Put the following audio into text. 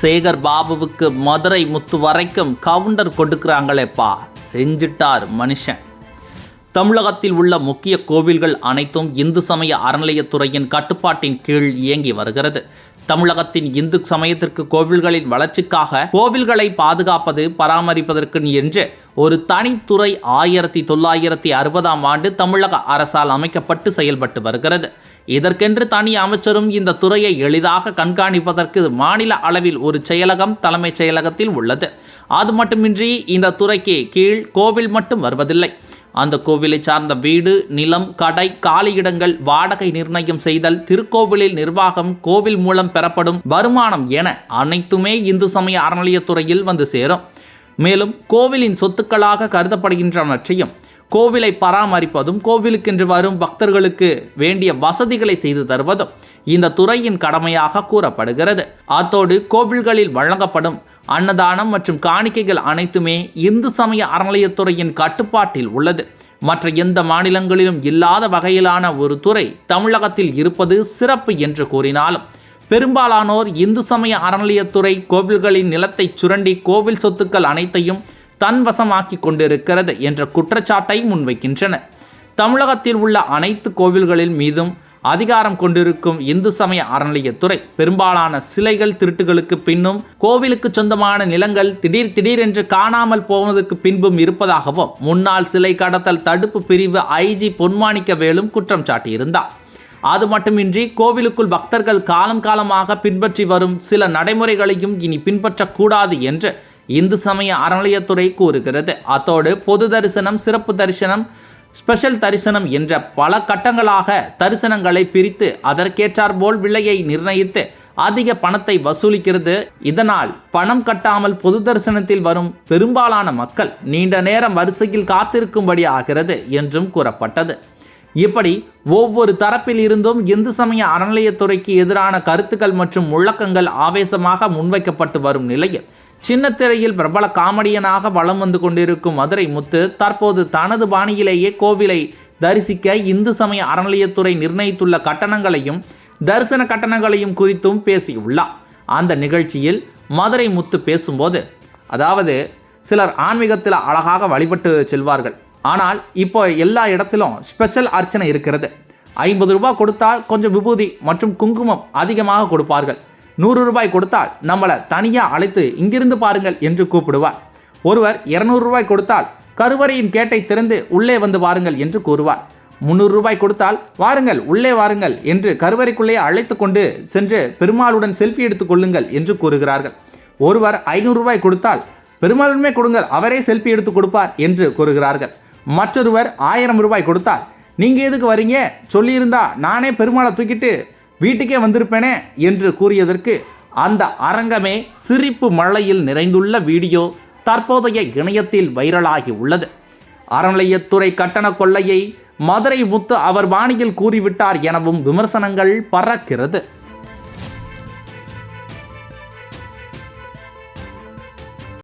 சேகர் பாபுவுக்கு மதுரை முத்து வரைக்கும் கவுண்டர் கொடுக்குறாங்களேப்பா. செஞ்சிட்டார் மனுஷன். தமிழகத்தில் உள்ள முக்கிய கோவில்கள் அனைத்தும் இந்து சமய அறநிலையத்துறையின் கட்டுப்பாட்டின் கீழ் இயங்கி வருகிறது. தமிழகத்தின் இந்து சமயத்திற்கு கோவில்களின் வளர்ச்சிக்காக கோவில்களை பாதுகாப்பது பராமரிப்பதற்கு என்று ஒரு தனித்துறை ஆயிரத்தி தொள்ளாயிரத்தி அறுபதாம் ஆண்டு தமிழக அரசால் அமைக்கப்பட்டு செயல்பட்டு வருகிறது. இதற்கென்று தனி அமைச்சரும் இந்த துறையை எளிதாக கண்காணிப்பதற்கு மாநில அளவில் ஒரு செயலகம் தலைமைச் செயலகத்தில் உள்ளது. அது மட்டுமின்றி இந்த துறைக்கு கீழ் கோவில் மட்டும் வருவதில்லை. அந்த கோவிலை சார்ந்த வீடு நிலம் கடை காலியிடங்கள் வாடகை நிர்ணயம் செய்தல் திருக்கோவிலில் நிர்வாகம் கோவில் மூலம் பெறப்படும் வருமானம் என அனைத்துமே இந்து சமய அறநிலையத்துறையில் வந்து சேரும். மேலும் கோவிலின் சொத்துக்களாக கருதப்படுகின்றவற்றையும் கோவிலை பராமரிப்பதும் கோவிலுக்கென்று வரும் பக்தர்களுக்கு வேண்டிய வசதிகளை செய்து தருவதும் இந்த துறையின் கடமையாக கூறப்படுகிறது. அத்தோடு கோவில்களில் வழங்கப்படும் அன்னதானம் மற்றும் காணிக்கைகள் அனைத்துமே இந்து சமய அறநிலையத்துறையின் கட்டுப்பாட்டில் உள்ளது. மற்ற எந்த மாநிலங்களிலும் இல்லாத வகையிலான ஒரு துறை தமிழகத்தில் இருப்பது சிறப்பு என்று கூறினாலும் பெரும்பாலானோர் இந்து சமய அறநிலையத்துறை கோவில்களின் நிலத்தை சுரண்டி கோவில் சொத்துக்கள் அனைத்தையும் தன்வசமாக்கி கொண்டிருக்கிறது என்ற குற்றச்சாட்டை முன்வைக்கின்றனர். தமிழகத்தில் உள்ள அனைத்து கோவில்களின் மீதும் அதிகாரம் கொண்டிருக்கும் இந்து சமய அறநிலையத்துறை. பெரும்பாலான சிலைகள் திருட்டுகளுக்கு பின்னும் கோவிலுக்கு சொந்தமான நிலங்கள் திடீர் திடீரென்று காணாமல் போவதற்கு பின்பும் இருப்பதாகவும் முன்னாள் சிலை கடத்தல் தடுப்பு பிரிவு ஐஜி பொன்மாணிக்கவேலும் குற்றம் சாட்டியிருந்தார். அது மட்டுமின்றி கோவிலுக்குள் பக்தர்கள் காலம் காலமாக பின்பற்றி வரும் சில நடைமுறைகளையும் இனி பின்பற்றக்கூடாது என்று இந்து சமய அறநிலையத்துறை கூறுகிறது. அத்தோடு பொது தரிசனம் சிறப்பு தரிசனம் ஸ்பெஷல் தரிசனம் என்ற பல கட்டங்களாக தரிசனங்களை பிரித்து அதற்கேற்றாற்போல் விலையை நிர்ணயித்து அதிக பணத்தை வசூலிக்கிறது. இதனால் பணம் கட்டாமல் பொது தரிசனத்தில் வரும் பெரும்பாலான மக்கள் நீண்ட நேரம் வரிசையில் காத்திருக்கும்படி ஆகிறது என்றும் கூறப்பட்டது. இப்படி ஒவ்வொரு தரப்பில் இருந்தும் இந்து சமய அறநிலையத்துறைக்கு எதிரான கருத்துக்கள் மற்றும் முழக்கங்கள் ஆவேசமாக முன்வைக்கப்பட்டு வரும் நிலையில் சின்னத்திரையில் பிரபல காமெடியனாக வலம் வந்து கொண்டிருக்கும் மதுரை முத்து தற்போது தனது பாணியிலேயே கோவிலை தரிசிக்க இந்து சமய அறநிலையத்துறை நிர்ணயித்துள்ள கட்டணங்களையும் தரிசன கட்டணங்களையும் குறித்தும் பேசியுள்ளார். அந்த நிகழ்ச்சியில் மதுரை முத்து பேசும்போது அதாவது சிலர் ஆன்மீகத்தில் அழகாக வழிபட்டு செல்வார்கள். ஆனால் இப்போ எல்லா இடத்திலும் ஸ்பெஷல் அர்ச்சனை இருக்கிறது. ஐம்பது ரூபாய் கொடுத்தால் கொஞ்சம் விபூதி மற்றும் குங்குமம் அதிகமாக கொடுப்பார்கள். நூறு ரூபாய் கொடுத்தால் நம்மளை தனியாக அழைத்து இங்கிருந்து பாருங்கள் என்று கூப்பிடுவார். ஒருவர் இருநூறு ரூபாய் கொடுத்தால் கருவறையின் கேட்டை திறந்து உள்ளே வந்து வாருங்கள் என்று கூறுவார். முந்நூறு ரூபாய் கொடுத்தால் வாருங்கள் உள்ளே வாருங்கள் என்று கருவறைக்குள்ளே அழைத்து கொண்டு சென்று பெருமாளுடன் செல்ஃபி எடுத்துக் கொள்ளுங்கள் என்று கூறுகிறார்கள். ஒருவர் ஐநூறு ரூபாய் கொடுத்தால் பெருமாளுமே கொடுங்கள் அவரே செல்ஃபி எடுத்து கொடுப்பார் என்று கூறுகிறார்கள். மற்றொருவர் ஆயிரம் ரூபாய் கொடுத்தால் நீங்கள் எதுக்கு வரீங்க? சொல்லியிருந்தா நானே பெருமாளை தூக்கிட்டு வீட்டுக்கே வந்திருப்பேனே என்று கூறியதற்கு அந்த அரங்கமே சிரிப்பு மழையில் நிறைந்துள்ள வீடியோ தற்போதைய இணையத்தில் வைரலாகி உள்ளது. அறநிலையத்துறை கட்டண கொள்ளையை மதுரை முத்து அவர் பாணியில் கூறிவிட்டார் எனவும் விமர்சனங்கள் பறக்கிறது